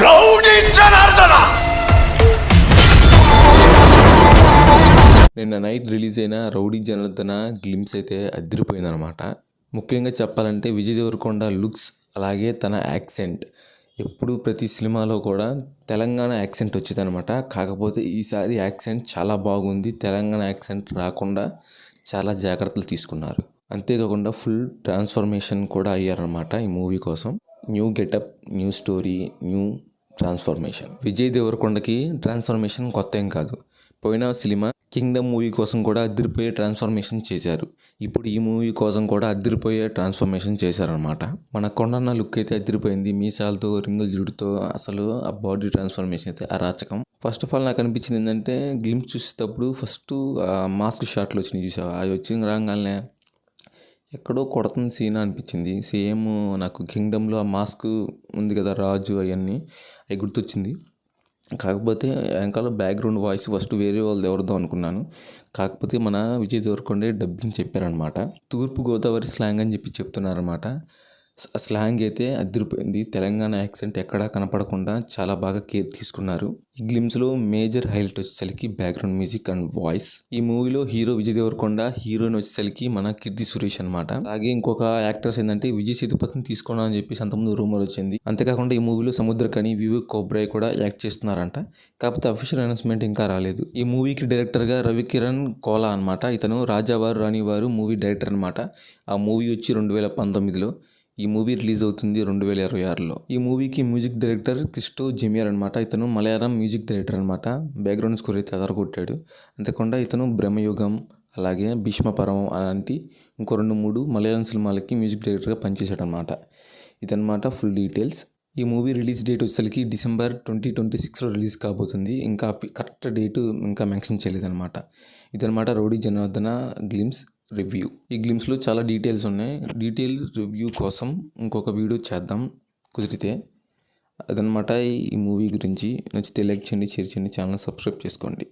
Rowdy Janardhana నిన్న night release అయిన rowdy Janardhana glimpse అయితే అదిరిపోయిందనమాట ముఖ్యంగా చెప్పాలంటే విజయ్ దేవరకొండ లుక్స్ అలాగే తన యాక్సెంట్. ఎప్పుడు ప్రతి సినిమాలో కూడా తెలంగాణ యాక్సెంట్ వచ్చేదనమాట కాకపోతే ఈసారి యాక్సెంట్ చాలా బాగుంది. తెలంగాణ యాక్సెంట్ రాకుండా చాలా జాగ్రత్తలు తీసుకున్నారు. అంతేకాకుండా ఫుల్ ట్రాన్స్ఫర్మేషన్ కూడా అయ్యారనమాట ఈ మూవీ కోసం. New getup new story new transformation. Vijay దేవరకొండకి transformation కొత్త ఏం కాదు. పోయిన సినిమా కింగ్డమ్ మూవీ కోసం కూడా అద్దరిపోయే ట్రాన్స్ఫర్మేషన్ చేశారు. ఇప్పుడు ఈ మూవీ కోసం కూడా అద్దరిపోయే ట్రాన్స్ఫర్మేషన్ చేశారనమాట మన కొండన్న లుక్ అయితే అద్దరిపోయింది. మీసాలతో రింగుల జుడుతో అసలు ఆ బాడీ ట్రాన్స్ఫర్మేషన్ అయితే అరాచకం. ఫస్ట్ ఆఫ్ ఆల్ నాకు అనిపించింది ఏంటంటే గ్లిమ్స్ చూసేటప్పుడు ఫస్ట్ మాస్క్ షాట్లు వచ్చినాయి చూసావా? అవి వచ్చిన రాగానే ఎక్కడో కొడుతుంది సీన్ అనిపించింది. సేమ్ నాకు కింగ్డమ్లో ఆ మాస్క్ ఉంది కదా రాజు అవన్నీ అవి గుర్తొచ్చింది. కాకపోతే వెనకాల బ్యాక్గ్రౌండ్ వాయిస్ ఫస్ట్ వేరే వాళ్ళది ఎవరిదో అనుకున్నాను. కాకపోతే మన విజయ్ దేవరకొండే డబ్బింగ్ చెప్పారనమాట తూర్పు గోదావరి స్లాంగ్ అని చెప్పి చెప్తున్నారనమాట స్లాంగ్ అయితే అదిరిపోయింది. తెలంగాణ యాక్సెంట్ ఎక్కడా కనపడకుండా చాలా బాగా కేర్ తీసుకున్నారు. ఈ గ్లిమ్స్లో మేజర్ హైలైట్ వచ్చేసరికి బ్యాక్గ్రౌండ్ మ్యూజిక్ అండ్ వాయిస్. ఈ మూవీలో హీరో విజయ్ దేవరకొండ హీరోయిన్ వచ్చేసరికి మన కీర్తి సురేష్ అనమాట అలాగే ఇంకొక యాక్టర్స్ ఏంటంటే విజయ్ సేతుపతిని తీసుకోవడం అని చెప్పేసి అంతకుముందు రూమర్ వచ్చింది. అంతేకాకుండా ఈ మూవీలో సముద్రకని వివేక్ కోబ్రాయ్ కూడా యాక్ట్ చేస్తున్నారంట. కాకపోతే అఫీషియల్ అనౌన్స్మెంట్ ఇంకా రాలేదు. ఈ మూవీకి డైరెక్టర్గా రవికిరణ్ కోలా అనమాట ఇతను రాజావారు రాణివారు మూవీ డైరెక్టర్ అనమాట ఆ మూవీ వచ్చి రెండు వేల పంతొమ్మిదిలో. ఈ మూవీ రిలీజ్ అవుతుంది రెండు వేల ఇరవై ఆరులో. ఈ మూవీకి మ్యూజిక్ డైరెక్టర్ క్రిస్టో జిమియర్ అనమాట ఇతను మలయాళం మ్యూజిక్ డైరెక్టర్ అనమాట బ్యాక్గ్రౌండ్ స్కోర్ అయితే అదరగొట్టాడు అంతేకాకుండా ఇతను బ్రహ్మయుగం అలాగే భీష్మపరమం అలాంటి ఇంకో రెండు మూడు మలయాళం సినిమాలకి మ్యూజిక్ డైరెక్టర్గా పనిచేశాడు అనమాట ఇదనమాట ఫుల్ డీటెయిల్స్. ఈ మూవీ రిలీజ్ డేట్ వచ్చేసరికి డిసెంబర్ ట్వంటీ ట్వంటీ సిక్స్లో రిలీజ్ కాబోతుంది. ఇంకా కరెక్ట్ డేటు ఇంకా మెన్షన్ చేయలేదన్నమాట. ఇదనమాట రౌడీ జనార్దన గ్లిమ్స్. రివ్యూ ఈ గ్లిమ్స్లో చాలా డీటెయిల్స్ ఉన్నాయి. డీటెయిల్ రివ్యూ కోసం ఇంకొక వీడియో చేద్దాం. కుదిరితే అదనమాట ఈ మూవీ గురించి. నచ్చితే లైక్ చేయండి షేర్ చేయండి ఛానల్ సబ్స్క్రైబ్ చేసుకోండి.